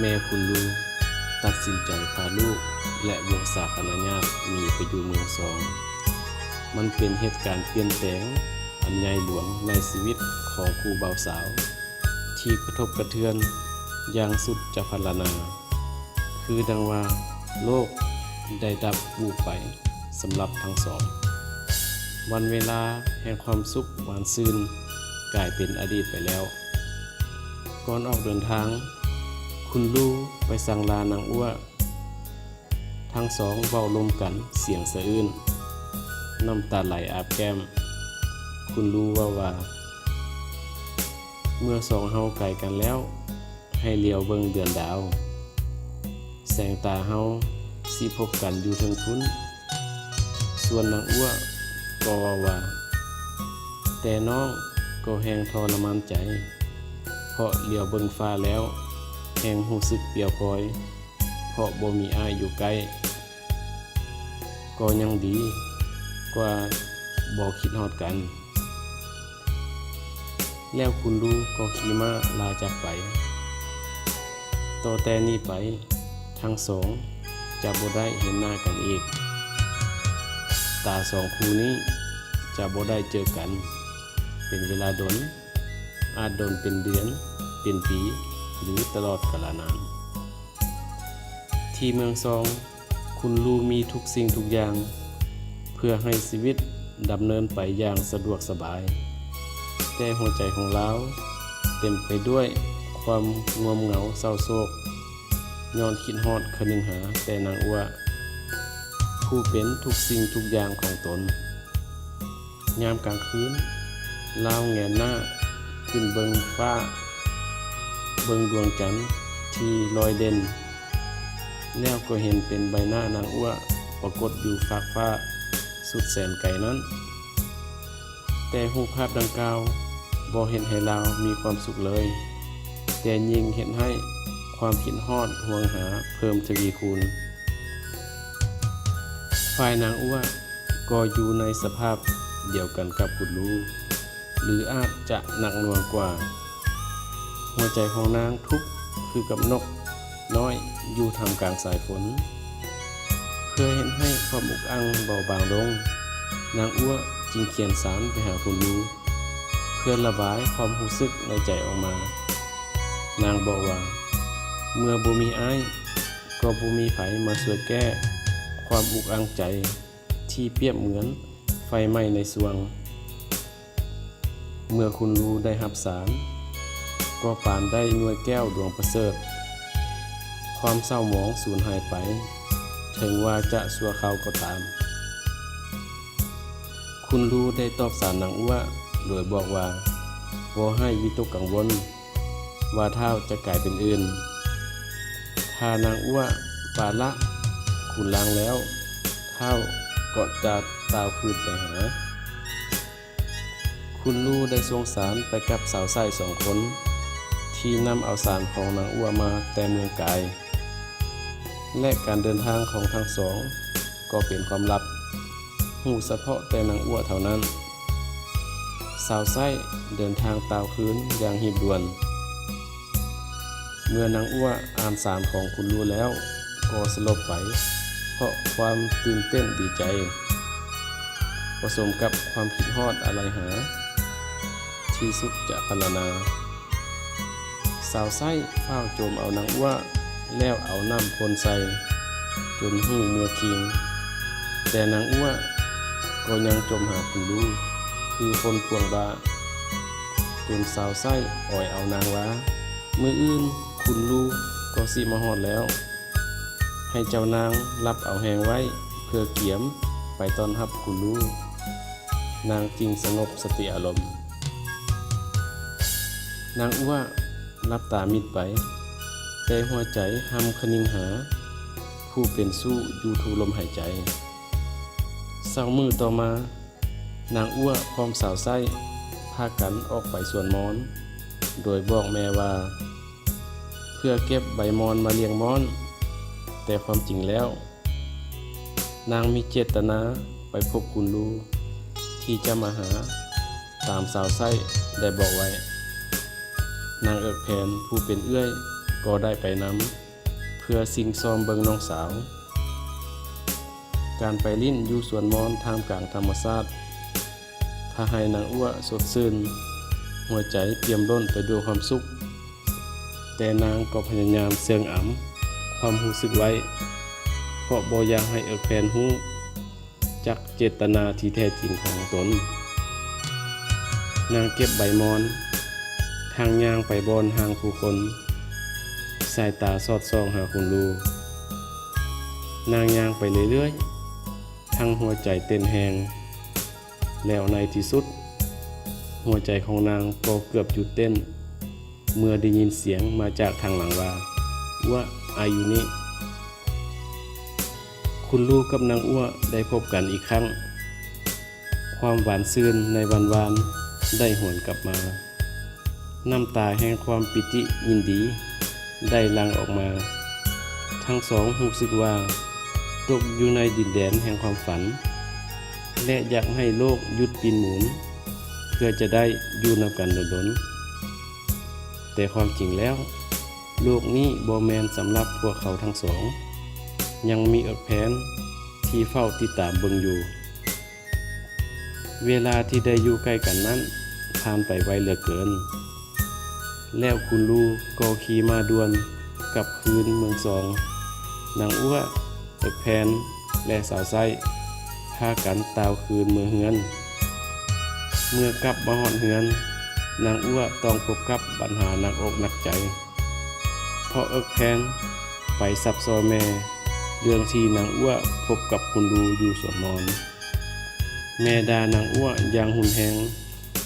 แม่คุณลูกตัดสินใจพาลูก และวงศาคณะญาติหนีไปอยู่เมืองสอง มันเป็นเหตุการณ์เปลี่ยนแปลงอันใหญ่หลวงในชีวิตของครูเบาสาว ที่กระทบกระเทือนอย่างสุดจะพัลนา คือดังว่าโลกได้ดับบูไปสำหรับทั้งสอง วันเวลาแห่งความสุขหวานซื่นกลายเป็นอดีตไปแล้ว ก่อนออกเดินทาง คุณลูไปสั่งลานางอ้วทั้งสองเว้าลมกันเสียงสะอื้นน้ำตาไหลอาบแก้ม คุณรู้ว่าว่า เมื่อสองเฮาไกลกันแล้ว ให้เลียวเบิ่งเดือนดาว แสงตาเฮาสิพบกันอยู่เทิงพุ้น ส่วนนางอ้วก็ว่าว่า แต่น้องก็แหงทรมานใจ เพราะเลียวเบิ่งฟ้าแล้ว หงหูสึกเปียวพลอย เพราะบ่มีอายอยู่ใกล้ ก็ยังดีกว่าบ่คิดฮอดกัน แล้วคุณลูกก็ขี่ม้าลาจากไปต่อแต่นี้ไปทั้งสองจะบ่ได้เห็นหน้ากันอีก ตาสองคู่นี้จะบ่ได้เจอกัน เป็นเวลาดน อาจโดนเป็นเดือน เป็นปี หรือตลอดกาลนาน ที่เมืองซอง คุณลูมีทุกสิ่งทุกอย่าง เพื่อให้ชีวิตดำเนินไปอย่างสะดวกสบาย แต่หัวใจของเราเต็มไปด้วยความงวมเหงาเศร้าโศกย้อนคิดฮอดคนึงหาแต่นางอัวผู้เป็นทุกสิ่งทุกอย่างของตน ยามกลางคืนเล่าแงนหน้าขึ้นเบิงฟ้า เบิงดวงจันทร์ที่ลอยเด่น แล้วก็เห็นเป็นใบหน้านางอ้วปรากฏอยู่ฟากฟ้าสุดแสนไกลนั้น แต่รูภาพดังกล่าวบ่เห็นให้เรามีความสุขเลย แต่ยิ่งเห็นให้ความคิดฮอดห่วงหาเพิ่มทวีคูณ ฝ่ายนางอ้วก็อยู่ในสภาพเดียวกันกับคุณลูกหรืออาจจะหนักหน่วงกว่า หัวใจของนางทุกข์คือกับนกน้อยอยู่ท่ามกลางสายฝน เพื่อเห็นให้ความอุกอังเบาบางลง นางอ้วจึงเขียนสารไปหาคุณลูเพื่อระบายความรู้สึกในใจออกมา นางบอกว่า เมื่อบ่มีอ้ายก็บ่มีไผมาช่วยแก้ ความอุกอังใจที่เปรียบเหมือนไฟไหม้ในสวง เมื่อคุณรู้ได้หับสาร ก็ปานได้หน่วยแก้วดวงประเสริฐ ความเศร้าหมองสูญหายไป ถึงว่าจะสัวเขาก็ตาม คุณรู้ได้ตอบสารนางอ้วโดยบอกว่าบ่ให้วิตกกังวล ว่าเท้าจะกลายเป็นอื่น ถ้านางอ้วปาละคุณล้างแล้ว เท้าก็จะตาวคืนไปหา คุณลูได้ทรงสารไปกับสาวไส้สองคน ที่นำเอาสารของนางอ้วมาแต่เมืองกายและการเดินทางของทั้งสอง ก็เป็นความลับหูเฉพาะแต่นางอ้วเท่านั้น สาวไส้เดินทางตาวคืนอย่างหีบด่วน เมื่อนางอ้วอ่านสารของคุณลูแล้ว ก็สลบไป เพราะความตื่นเต้นดีใจ ผสมกับความคิดฮอดอะไรหา ที่สุดจะพรรณนา สาวไส้เฝ้าวโจมเอานางอ้วแล้วเอาน้ำพลใส่ จนหูเมื่อคิง แต่นางอ้วก็ยังจมหาคุณลูคือคนปวงบาจนสาวไส้อ่อยเอานางว่ามืออื่นคุณลูก็สิมาหอดแล้ว ให้เจ้านางรับเอาแหงไว้เพื่อเกียมไปตอนรับคุณลูนางจึงสงบสติอารมณ์ นางอ้ว รับตามิดไป แต่หัวใจหำคนิงหา ผู้เป็นสู้อยู่ทูลมหายใจเศร้ามือต่อมา นางอ้วพร้อมสาวไส้พากันออกไปสวนมอน โดยบอกแม่ว่า เพื่อเก็บใบมอนมาเลี้ยงมอน แต่ความจริงแล้ว นางมีเจตนาไปพบคุณลูที่จะมาหาตามสาวไส้ได้บอกไว้ นางเอิกแผนผู้เป็นเอื้อยก็ได้ไปนำเพื่อสิ่งซ้อมเบิงน้องสาว การไปลิ้นอยู่สวนมอนท่ามกลางธรรมชาติถ้าให้นางอ้วสดชื่นหัวใจเตรียมล้นไปด้วยความสุข แต่นางก็พยายามเสื่องอ๋ำความรู้สึกไว้ เพราะบอยากให้เอิกแฟนฮู้จักเจตนาที่แท้จริงของตน นางเก็บใบมอน ทางย่างไปบอนห่างผู้คน สายตาสอดส่องหาคุณลูนางย่างไปเรื่อยๆ ทั้งหัวใจเต้นแหงแล้วในที่สุด หัวใจของนางก็เกือบหยุดเต้น เมื่อได้ยินเสียงมาจากทางหลังว่าว่าอายุนี้คุณลูกกับนางอ้วได้พบกันอีกครั้ง ความหวานซื่นในวันวานได้หวนกลับมา น้ำตาแห่งความปิติยินดี ได้ลังออกมา ทั้งสองรู้สึกว่า ตกอยู่ในดินแดนแห่งความฝัน และอยากให้โลกหยุดปีนหมุน เพื่อจะได้อยู่นำกันดนแต่ความจริงแล้ว โลกนี้บ่แมนสำหรับพวกเขาทั้งสอง ยังมีอกแผนที่เฝ้าติดตามเบิงอยู่ เวลาที่ได้อยู่ใกล้กันนั้นผ่านไปไวเหลือเกิน แล้วคุณลูกก็ขี่มาด่วนกับคืนเมืองสองนางอ้วเอกแผนและสาวไส้พากันตาวคืนเมืองเฮือน เมื่อกลับมาหอนเฮือน นางอ้วต้องพบกับปัญหาหนักอกหนักใจ เพราะเอิกแพนไปซับซอแม่เรื่องที่นางอ้วพบกับคุณดูอยู่สวนนอน แม่ดานางอ้วอย่างหุนแหง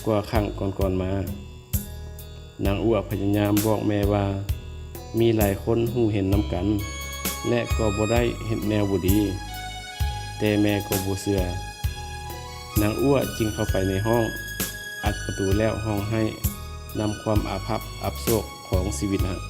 กว่าครั้งก่อนๆมา นางอ้วพยายามบอกแม่ว่า มีหลายคนหูเห็นนำกัน และก็บ่ได้เห็นแนวบุดี แต่แม่ก็บ่เสือนางอ้วจึงเข้าไปในห้อง อัดประตูแล้วห้องให้นำความอาภัพอับโศกของชีวิตนะ